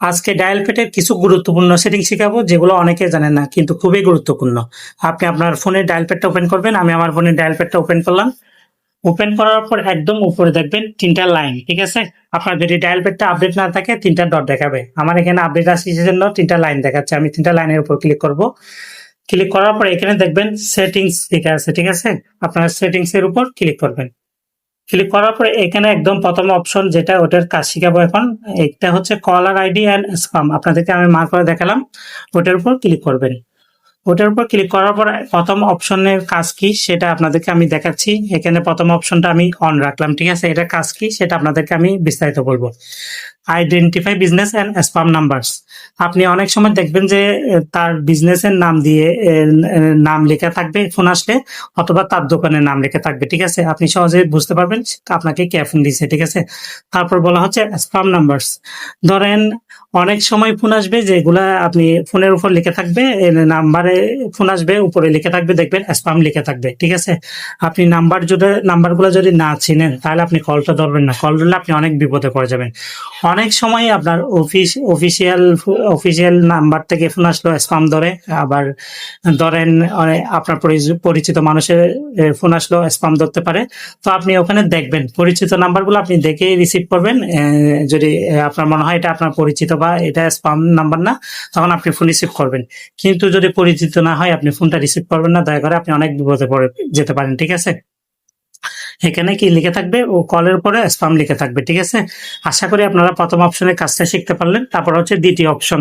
আজকে ডায়াল প্যাডের কিছু গুরুত্বপূর্ণ সেটিং শেখাবো, যেগুলো অনেকে জানেন না, কিন্তু খুবই গুরুত্বপূর্ণ। আপনি আপনার ফোনে ডায়াল প্যাডটা ওপেন করবেন, আমি আমার ফোনে ডায়াল প্যাডটা ওপেন করলাম। ওপেন করার পর একদম উপরে দেখবেন তিনটা লাইন, ঠিক আছে? আপনার যদি ডায়াল প্যাডটা আপডেট না থাকে, তিনটা ডট দেখাবে। আমার এখানে আপডেট আসছে জন্য তিনটা লাইন দেখাচ্ছে, আমি তিনটা লাইনের উপর ক্লিক করব। ক্লিক করার পর এখানে দেখবেন সেটিংস লেখা আছে, ঠিক আছে? আপনার সেটিংস এর উপর ক্লিক করবেন। ক্লিক করার পরে এখানে একদম প্রথম অপশন যেটা ওটার কাজ শিখাবো এখন, এটা হচ্ছে কলার আইডি অ্যান্ড স্পাম আপনাদেরকে আমি মার্ক করে দেখালাম, ওটার উপর ক্লিক করবেন। ওটার উপর ক্লিক করার পর প্রথম অপশনের কাজ কি সেটা আপনাদেরকে আমি দেখাচ্ছি। এখানে প্রথম অপশনটা আমি অন রাখলাম, ঠিক আছে? এটা কাজ কি সেটা আপনাদেরকে আমি বিস্তারিত বলব। Identify business and spam numbers আপনি অনেক সময় দেখবেন যে তার বিজনেসের নাম দিয়ে নাম লেখা থাকবে ফোন আসলে, অথবা তার দোকানের নাম লেখা থাকবে, ঠিক আছে? আপনি সহজে বুঝতে পারবেন, আপনাকে কে ফোন দিয়েছে, ঠিক আছে? তারপর বলা হচ্ছে স্পাম নাম্বারস ধরেন অনেক সময় ফোন আসবে যেগুলা আপনি ফোনের উপর লিখে থাকবে নাম্বারে ফোন আসবে, উপরে লিখে থাকবে, দেখবেন স্পাম লিখে থাকবে, ঠিক আছে? আপনি নাম্বার যদি নাম্বারগুলো যদি না চিনেন, তাহলে আপনি কলটা ধরবেন না। কল ধরলে আপনি অনেক বিপদে পড়ে যাবেন। অনেক সময় আপনার অফিস অফিসিয়াল অফিসিয়াল নাম্বার থেকে ফোন আসলো স্পাম ধরে, আবার ধরেন আপনার পরিচিত মানুষের ফোন আসলো স্পাম ধরতে পারে। তো আপনি ওখানে দেখবেন, পরিচিত নাম্বারগুলো আপনি দেখেই রিসিভ করবেন যদি আপনার মনে হয় এটা আপনার পরিচিত বা এটা স্পাম নাম্বার না, তখন আপনি ফোন রিসিভ করবেন। কিন্তু যদি পরিচিত না হয়, আপনি ফোনটা রিসিভ করবেন না, দয়া করে আপনি অনেক বিপদে পড়ে, যেতে পারেন, ঠিক আছে? এখানে কি লিখে থাকবে? ও কলের উপরে স্পাম লিখে থাকবে, ঠিক আছে? আশা করি আপনারা প্রথম অপশনের কাজটা শিখতে পারলেন, তারপর হচ্ছে দ্বিতীয় অপশন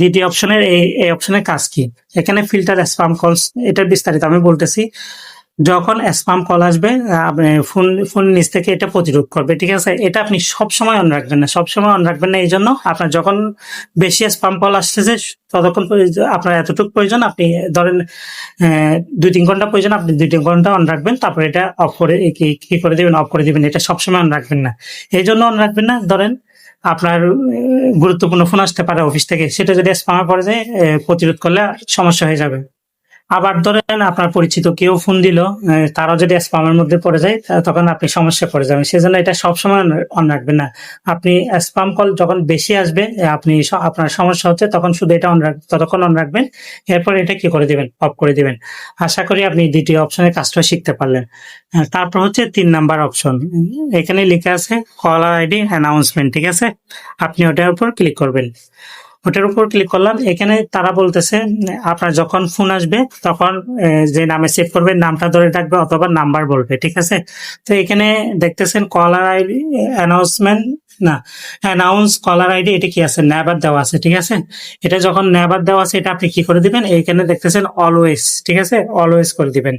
দ্বিতীয় অপশনের এই অপশনের কাজ কি? এখানে ফিল্টার স্পাম কলস এটার বিস্তারিত আমি বলতেছি। যখন স্পাম কল আসবে, আপনি ফোন ফোন নিচ থেকে এটা প্রতিরোধ করবে, ঠিক আছে? এটা আপনি সব সময় অন রাখবেন না সব সময় অন রাখবেন না এই জন্য আপনার যখন বেশি স্পাম কল আসতেছে, ততক্ষণ আপনার এতটুকু প্রয়োজন, আপনি ধরেন দুই তিন ঘণ্টা প্রয়োজন, আপনি দুই তিন ঘণ্টা অন রাখবেন, তারপর এটা অফ করে, কি করে দিবেন অফ করে দিবেন, এটা সবসময় অন রাখবেন না। এই জন্য অন রাখবেন না, ধরেন, আপনার গুরুত্বপূর্ণ ফোন আসতে পারে অফিস থেকে, সেটা যদি স্পামে পড়ে যায় প্রতিরোধ করলে সমস্যা হয়ে যাবে। আবার ধরেন আপনার পরিচিত কেউ ফোন দিল তারাও যদি স্পামের মধ্যে পড়ে যায় তখন আপনি সমস্যা পড়ে যাবেন। সেজন্য এটা সবসময় অন রাখবেন না। আপনি স্পাম কল যখন বেশি আসবে আপনি আপনার সমস্যা হচ্ছে, তখন শুধু এটা অন রাখ, ততক্ষণ অন রাখবেন। এরপর এটা কি করে দিবেন? অফ করে দিবেন। আশা করি আপনি দ্বিতীয় অপশনের কাজটা শিখতে পারলেন। তারপর হচ্ছে তিন নাম্বার অপশন এখানে লেখা আছে কলার আইডি অ্যানাউন্সমেন্ট ঠিক আছে? আপনি ওটার উপর ক্লিক করবেন। ওটার উপর ক্লিক করলাম, এখানে তারা বলতেছে, আপনার যখন ফোন আসবে, তখন যে নামে সেভ করবে, নামটা ধরে ডাকবে অথবা নাম্বার বলবে, ঠিক আছে? তো এখানে দেখতেছেন কলার আইডি অ্যানাউন্সমেন্ট না অ্যানাউন্স কলার আইডি এটা কি আছে? নেবার দেওয়া আছে, ঠিক আছে? এটা যখন নেবার দেওয়া আছে, এটা আপনি কি করে দিবেন? এইখানে দেখতেছেন অলওয়েজ ঠিক আছে? অলওয়েজ করে দিবেন।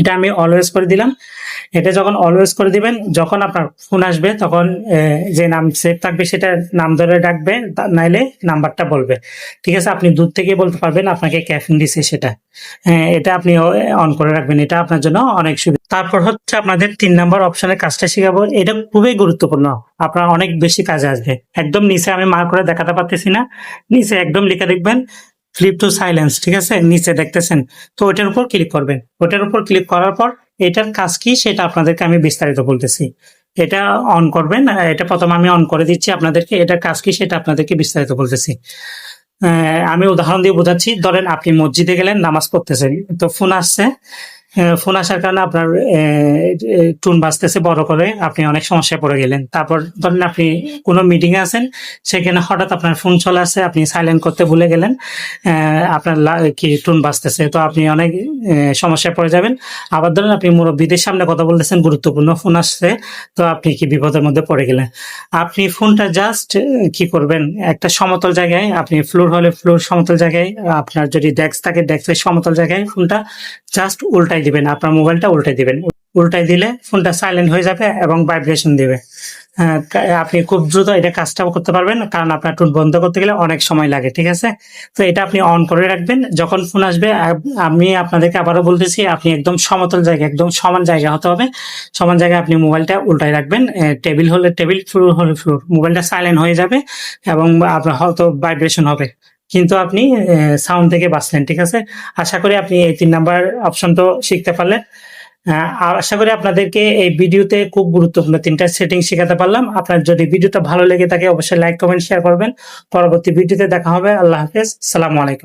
এটা আমি অলওয়েজ করে দিলাম। এটা যখন অলওয়েজ করে দিবেন, যখন আপনার ফোন আসবে, তখন যে নাম সেভ থাকবে সেটা নাম ধরে ডাকবে নাইলে নাম্বারটা বলবে। ঠিক আছে, আপনি দূর থেকে বলতে পারবেন আপনাকে ক্যাফিন দিছে সেটা। এটা আপনি অন করে রাখবেন, এটা আপনার জন্য অনেক সুবিধা। তারপর হচ্ছে আপনাদের তিন নাম্বার অপশনের কাজটা শিখাবো। এটা খুবই গুরুত্বপূর্ণ। আপনার অনেক বেশি কাজে আসবে। একদম নিচে আমি মার করে দেখাতে পারতেছি না। নিচে একদম লিখে দেখবেন ফ্লিপ টু সাইলেন্স ঠিক আছে? নিচে দেখতেছেন। তো ওইটার উপর ক্লিক করবেন। ওইটার উপর ক্লিক করার পর এটার কাজ কি? সেটা আপনাদেরকে আমি বিস্তারিত বলতেছি। এটা অন করবেন। এটা প্রথম আমি অন করে দিচ্ছি আপনাদেরকে। এটার কাজ কি সেটা আপনাদেরকে বিস্তারিত বলতেছি। আমি উদাহরণ দিয়ে বোঝাচ্ছি। ধরেন আপনি মসজিদে গেলেন, নামাজ পড়তেছেন। তো ফোন আসছে। ফোন আসার কারণে আপনার টুন বাজতেছে বড় করে। আপনি অনেক সমস্যায় পড়ে গেলেন। তারপর ধরেন আপনি কোনো মিটিংয়ে আছেন, সেখানে হঠাৎ আপনার ফোন চলে আসে, আপনি সাইলেন্ট করতে ভুলে গেলেন আপনার কি টুন বাজতেছে। তো আপনি অনেক সমস্যায় পড়ে যাবেন। আবার ধরেন আপনি মুরব্বীদের সামনে কথা বলতেছেন, গুরুত্বপূর্ণ ফোন আসছে, তো আপনি কি বিপদের মধ্যে পড়ে গেলেন? আপনি ফোনটা জাস্ট কি করবেন? একটা সমতল জায়গায়, আপনি ফ্লোর হলে ফ্লোর সমতল জায়গায়, আপনার যদি ডেস্ক থাকে ডেস্কের সমতল জায়গায় ফোনটা জাস্ট উল্টাই দিবেন আপনার মোবাইলটা উল্টাই দিবেন। উল্টাই দিলে ফোনটা সাইলেন্ট হয়ে যাবে এবং ভাইব্রেশন দিবে। হ্যাঁ, আপনি খুব দ্রুত এটা কাজটাও করতে পারবেন কারণ আপনার টুন বন্ধ করতে গেলে অনেক সময় লাগে ঠিক আছে? তো এটা আপনি অন করে রাখবেন। যখন ফোন আসবে আমি আপনাদেরকে আবারও বলতেছি আপনি একদম সমতল জায়গা একদম সমান জায়গা হতে হবে। সমান জায়গায় আপনি মোবাইলটা উল্টাই রাখবেন। টেবিল হলে টেবিল ফ্লোর হলে ফ্লোর মোবাইলটা সাইলেন্ট হয়ে যাবে এবং আপনার হয়তো ভাইব্রেশন হবে। কিন্তু আপনি সাউন্ড থেকে বাঁচলেন, ঠিক আছে? আশা করি আপনি এই তিন নাম্বার অপশন তো শিখতে পারলেন। আশা করি আপনাদেরকে এই ভিডিওতে খুব গুরুত্বপূর্ণ তিনটা সেটিং শেখাতে পারলাম। আপনার যদি ভিডিওটা ভালো লেগে থাকে, অবশ্যই লাইক কমেন্ট শেয়ার করবেন। পরবর্তী ভিডিওতে দেখা হবে। আল্লাহ হাফেজ। সালামু আলাইকুম।